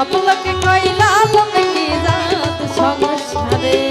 সব লোকে কইলা লোকে কি জাত সংসারে?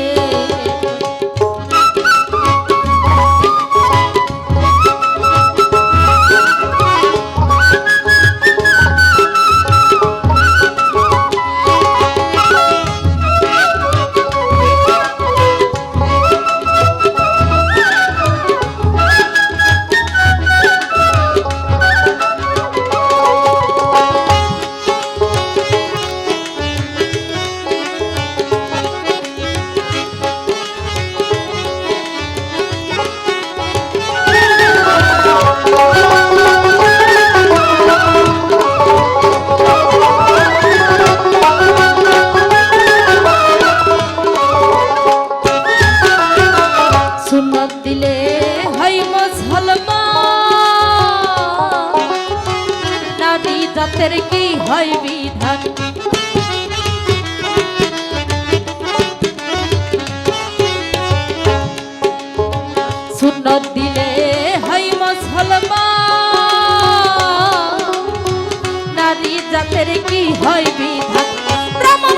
সুন্নত দিলে হয় মুসলমান। নারী জাতের কি হয় বিধান? সুন্নত দিলে হয় মুসলমান। নারী কি হয় বিধান? ব্রাহ্মণ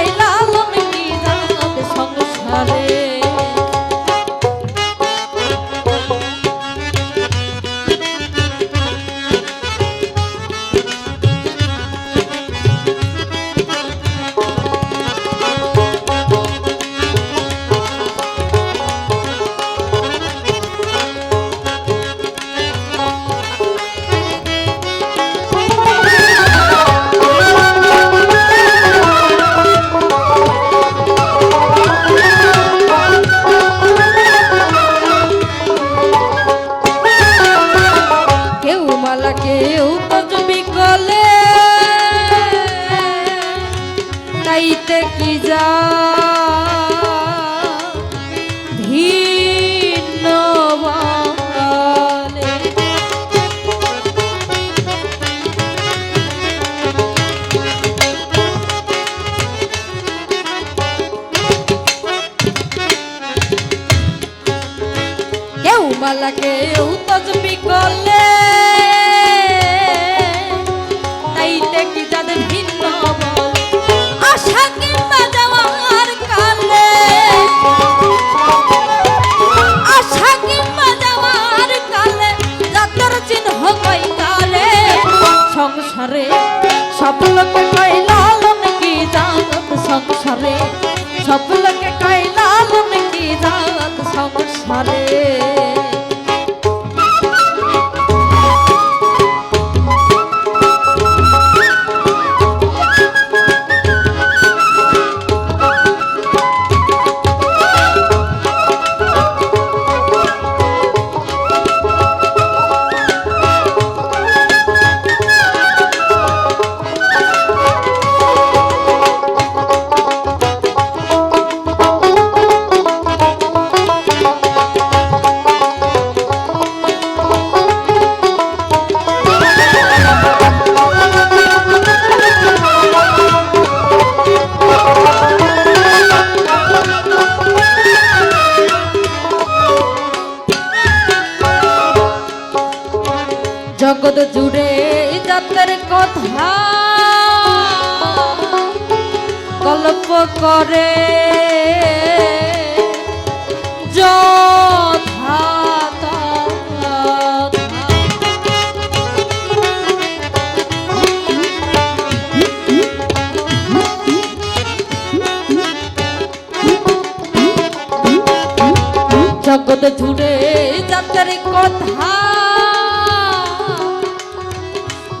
মালা কেউ তজবি করলে সংসারে সব লোকে জাতের কথা গল্প করে। জগৎ জুড়ে যাত্রার কথা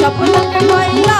সপনকে কইলা